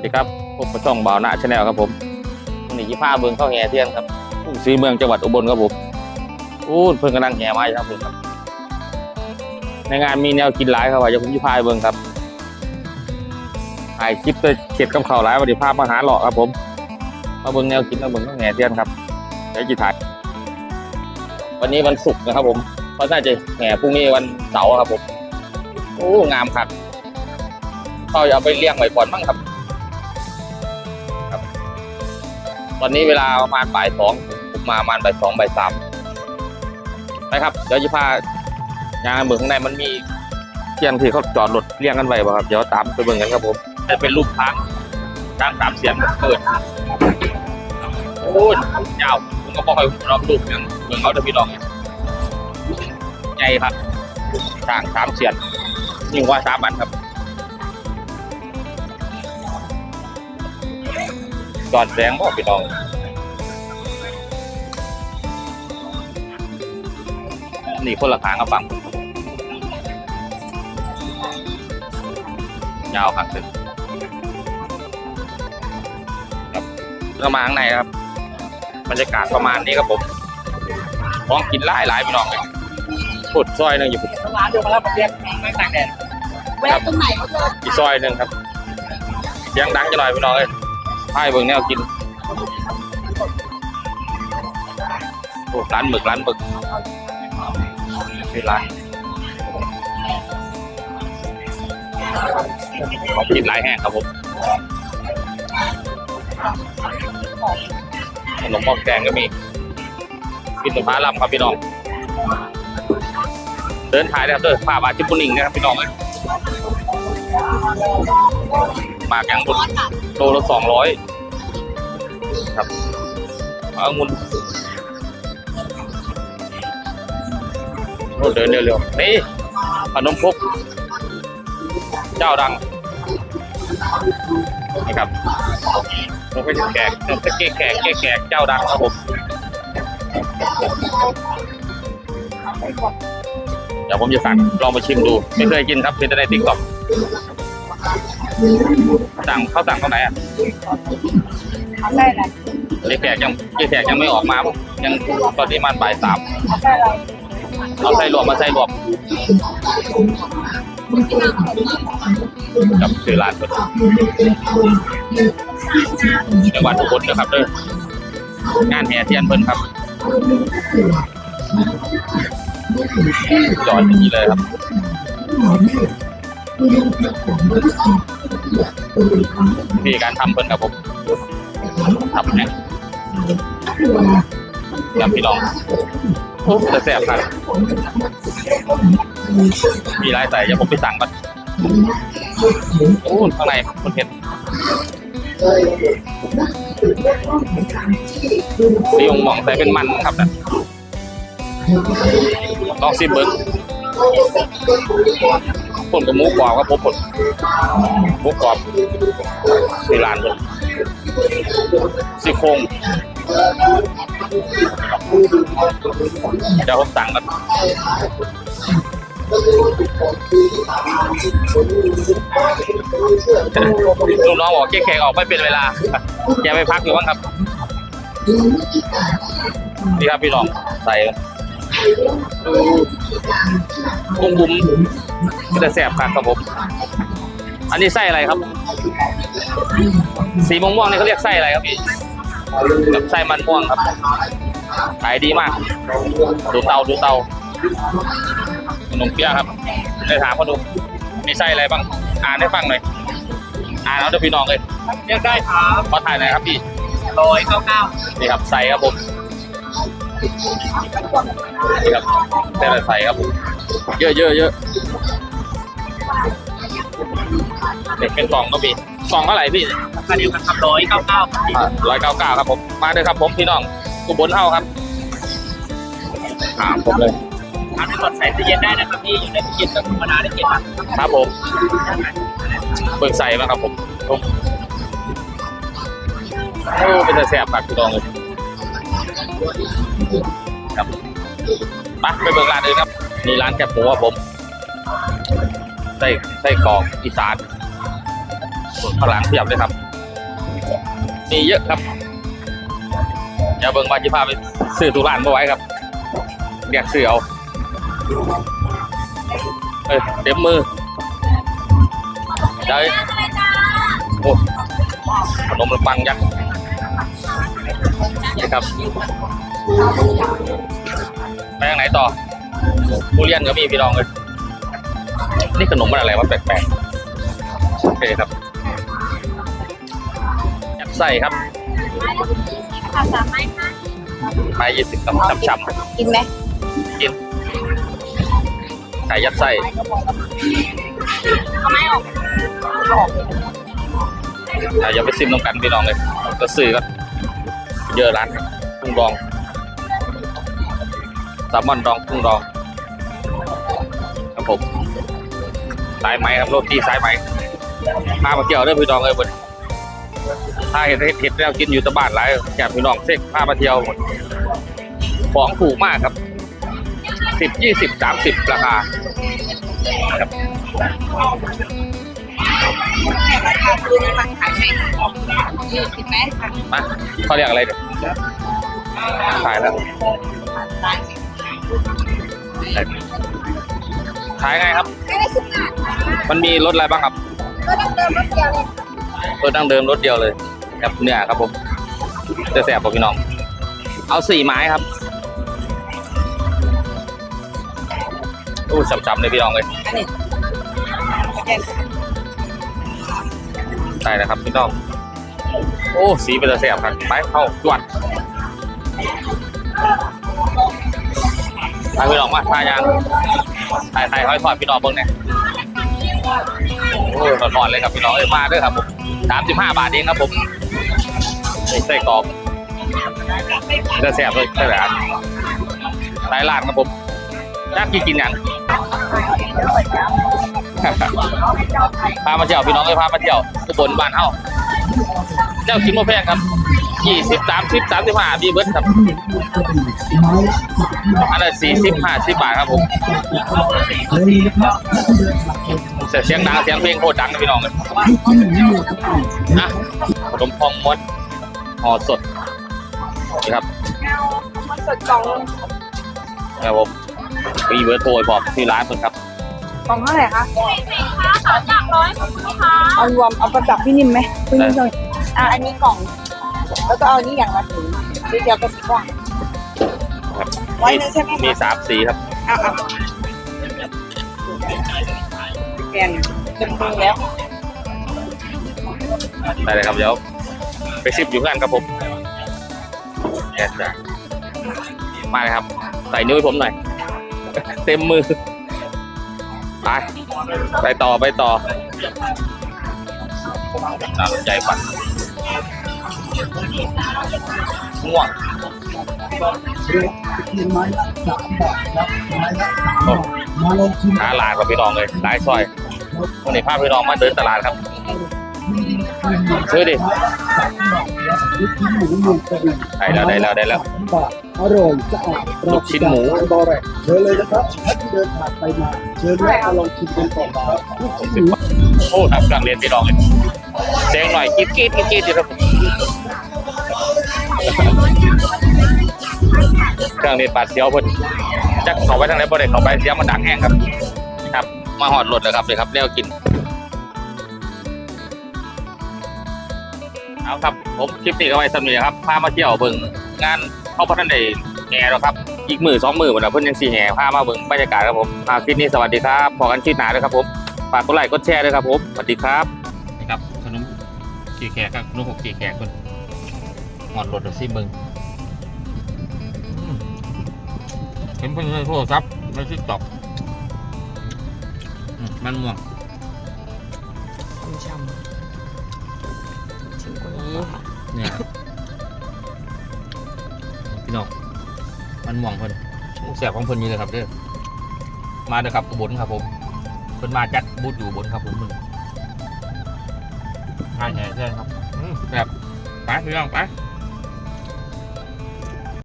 วัสดีครับพบกับช่องบ่าวนาชาแนลครับผมวันนี้ยี่ห้าเมืองเข้าแห่เที่ยงครับทุ่งศรีเมืองจังหวัดอุบลครับผมอู้เพิ่งกำลังแห่มาอยู่ครับผมครับ ในงานมีแนวกินหลายครับว่าจะผมยี่ห้าเมืองครับถ่ายคลิปจะเข็ดกับข่าหลายวันนี้ภาพมาหาหล่อครับผม มาเบิ่งแนวกินมาเบิ่งเข้าแห่เที่ยงครับเดี๋ยวจีถ่าย วันนี้วันศุกร์นะครับผมเพราะน่าจะแห่พรุ่งนี้วันเสาร์ครับผมโอ้งามคักเขาจะเอาไปเลี้ยงไว้ก่อนมั้งครับ ตอนนี้เวลาประมาณบ่ายสองผมมาประมาณบ่ายสองบ่ายสามไปครับ เดี๋ยวจะพายางเมืองข้างในมันมีเที่ยงที่เขาจอดรถเรียงกันไว้บ่ครับ เดี๋ยวตามไปเบิ่งกันครับผมจะเป็นรูปช้างช้างสามเสียนเปิดโอ้ยยาวผมก็บอกให้รอบรูปอย่างเมืองเขาจะพี่น้องใหญ่ครับช้างสามเสียนยิ่งกว่าสามอันครับ จอดแสงบ่พี่น้องนี่คนละทางกับฝั่งยาวครับถึงครับเรามาข้างในครับบรรยากาศประมาณนี้ครับผมของกินหลายหลายๆพี่น้องเลยพุดซอยหนึงอยู่ร้านเดียวกันแล้วผมเรียกนั่งตากแดดแวะตรงไหนก็เจออีกซอยหนึ่งครับเสียงดังจะหน่อยพี่น้องเอ้ย ให้เบิ่งแนวกินโอ้ร้านหมึกร้านหมึกเป็นร้านของกินหลายแห้งครับผมขนมหม้อแกงก็มีกินสุภาลำครับพี่น้อง เดินถ่ายนะครับเด้อภาพอาชิปุนิงนะครับพี่น้องเอ้ย มากยางบนโลละสองร้อยครับเอางุ่นโอ้เดินเร็วๆนี่ขนมครกเจ้าดังนี่ครับผมเป็นแขกผมเป็นเก๊แขกเก๊แขกเจ้าดังครับผมเดี๋ยวผมจะสั่งลองมาชิมดู ไม่เคยกินครับเป็นแต่ในติ๊กต็อก สั่งเขาสั่งตรงไหนอะเอาได้เลยเจ๊แขกยังเจ๊แขกยังไม่ออกมาผมยังตอนนี้มันบ่ายสามเอาได้เลยเอาไส้รวมมาไส้รวมกับชื่อร้านเพิ่นจังหวัดอุบลนะครับเด้องานแห่เทียนเพิ่นครับจอดอย่างนี้เลยครับ วิธีการทำเพิ่นครับผมทำเนี่ยยำพี่น้องโอ้จะแซ่บครับมีลายใส่เดี๋ยวผมไปสั่งก่อนโอ้ข้างในคนเห็นนี่ยงหมองใส่เป็นมันครับนะลองซิมเบิ้ง คนกับหมูกรอบครับผมผลหมูกรอบที่ร้านผมซี่โครงเดี๋ยวผมสั่งกันลูกน้องบอกเก๊แขกออกไม่เป็นเวลาแกไปพักอยู่บ้างครับนี่ครับพี่น้องใส่กุ้งบุ้ม ก็จะแสบครับครับผม อันนี้ไส้อะไรครับ สีม่วงๆนี่เขาเรียกไส้อะไรครับพี่กับไส้มันม่วงครับ ขายดีมาก ดูเตาดูเตาขนมเปี๊ยะครับเลยถามเขาดู มีไส้อะไรบ้าง อ่านให้ฟังหน่อย อ่านเอาเดี๋ยวพี่น้องเลยเรียกได้ครับขอถ่ายหน่อยครับพี่ร้อยเก้าเก้านี่ครับใส่ครับผมนี่ครับแต่ละใส่ครับผม เยอะเยอะเยอะ เด็กเป็นกล่องก็มีกล่องเท่าไหร่พี่ราคาเดียวกันครับร้อยเก้าเก้าร้อยเก้าเก้าครับผมมาเลยครับผมพี่น้องอุบลเท่าครับถามผมเลยทานไปก่อนใส่ตู้เย็นได้นะครับพี่อยู่ในตู้เย็นแบบธรรมดาได้เจ็ดบาทครับผมเบิ่งใส่มาครับผมผมโอ้เป็นแต่แสบปากพี่น้องเลยครับไปไปเบิ่งร้านอื่นครับนี่ร้านแคบหมูครับผม ไส้ไส้กรอกอีสานส่วนข้างหลังเพียบเลยครับมีเยอะครับอย่าเบิ่งว่าจะพาไปซื้อทุร้านมาไว้ครับเรียกซื้อเอาเอ้ยเต็มมือได้โอ้ขนมปังยักษ์นี่ครับไปทางไหนต่อทุเรียนก็มีพี่น้องเลย นี่ขนมมันอะไรวะแปลกๆ โอเคครับยัดไส้ครับค่ะสามไม้ค่ะไปยี่สิบกับช้ำกินไหมๆกินไก่ยัดไส้เอาไม้ออกเอาออกอะอย่าไปซิมน้ำกันพี่น้องเลยก็ซื้อก็เยอะร้านกุ้งดองแซลมอนดองกุ้งดองครับผม สายไหมครับโรตีสายไหมพามาเที่ยวเด้อพี่น้องเลยหมดถ้าเห็นเห็ดเห็ดแล้วกินอยู่แตะบ้านหลายแกพี่น้องเซ็กพามาเที่ยวหมดของถูกมากครับสิบยี่สิบสามสิบราคาครับคือในมันขายไหมนี่กินไหมค่ะมาเขาเรียกอะไรเนี่ยขายแล้วร้านสิขายไงครับไม่ได้สิบบาท มันมีรสอะไรบ้างครับก็ต้องเติมรถเดียวเลยรสดั้งเดิมรสเดียวเลยครับเนื้อครับผมจะแสบป่ะพี่น้อง เอาสี่ไม้ครับอู้ช้ำๆเลยพี่น้องเลยอันนี้แกงใช่นะครับพี่น้อง โอ้สีเป็นตะแสบครับไปเข้าจวดไปพี่น้องมาทายางถ่ายถ่ายห้อยทอดพี่น้องเบิ่งเนี่ย โอ้ยทอดๆเลยครับพี่น้องเอ้ยมาด้วยครับผมสามสิบห้าบาทเองครับผมไส้กรอกจะแสบเลยใช่ไหมครับหลายร้านครับผมน่ากินกินอย่างพามาเที่ยวพี่น้องเลยพามาเที่ยวอุบลบ้านเฮาเจ้ากินโมแพงครับ ยี่สิบสามสิบสามสิบห้ามีเบิร์ดครับอันละสี่สิบห้าสิบบาทครับผมเสียงดังเสียงเพลงโคตรดังนะพี่น้องเลยอะขนมพองมดห่อสดนี่ครับมันสดกล่องนะครับผมมีเบอร์โทรบอกที่ร้านเพิ่นครับกล่องเท่าไหร่คะสามอย่างร้อยขอบคุณค่ะเอารวมเอาประดับพี่นิ่มไหมพี่นิ่มตรงอะอันนี้กล่อง แล้วก็เอาอันนี้อย่างละถุงทีเดียวก็สิบกล่องครับร้อยหนึงใช่ไหมมีคะสามสีครับเอาเอาแกนเต็มมือแล้วได้เลยครับเดี๋ยวไปซิบอยู่กันครับผมแกจ้ะมาเลยครับ ใส่นิ้วให้ผมหน่อย เต็มมือ ไป ไปต่อไปต่อตามใจฝัน ง่วงโอ้หาลานกับพี่น้องเลยหลายซอยวันนี้พาพี่น้องมาเดินตลาดครับซื้อดิได้แล้วได้แล้วได้แล้วอร่อยสะอาดลูกชิ้นหมูบอแรกเชิญเลยนะครับท่าที่เดินผ่านไปมาเชิญแวะมาลองชิมกันก่อนครับลูกชิ้นหมู โอ้ทำกลางเรียนพี่น้องเลยเสียงหน่อยกีดกีดกีดกีดครับเครื่องเรียนปาดเสียวเพิ่นจักเขาไปทางไหนบ่ได้เขาไปเสียงมันดังแห้งครับ ครับ มาหอดรถเลยครับเลยครับแล้วกินเอาครับผมคลิปนี้ก็ไว้สำเนียครับพามาเที่ยวเบิ่งงานเข้าพัฒนาแห่แล้วครับอีกมือสองมือวันละเพิ่นยังสี่แห่พามาเบิ่งบรรยากาศครับผมอาคลิปนี้สวัสดีครับพอกันคลิปหน้าด้วยครับผม ฝากกดไลค์กดแชร์ด้วยครับผมสวัสดีครับนี่ครับขนมขี่แขกครับขนมหกขี่แขกคนหอดรถซิเบิงเห็นเพิ่นในโทรศัพท์ในทิกตอกมันม่วงชมชิมคนนี้ค่ะเนี่ยพี่น้องมันม่วงเพิ่นโอ้แสบของเพิ่นอยู่เลยครับเด้อมาเด้อครับอุบลครับผม เพิ่นมาจัดบูธอยู่อุบลครับผมมึงใช่ใช่ใช่ครับอืมแบบไปพี่น้องไป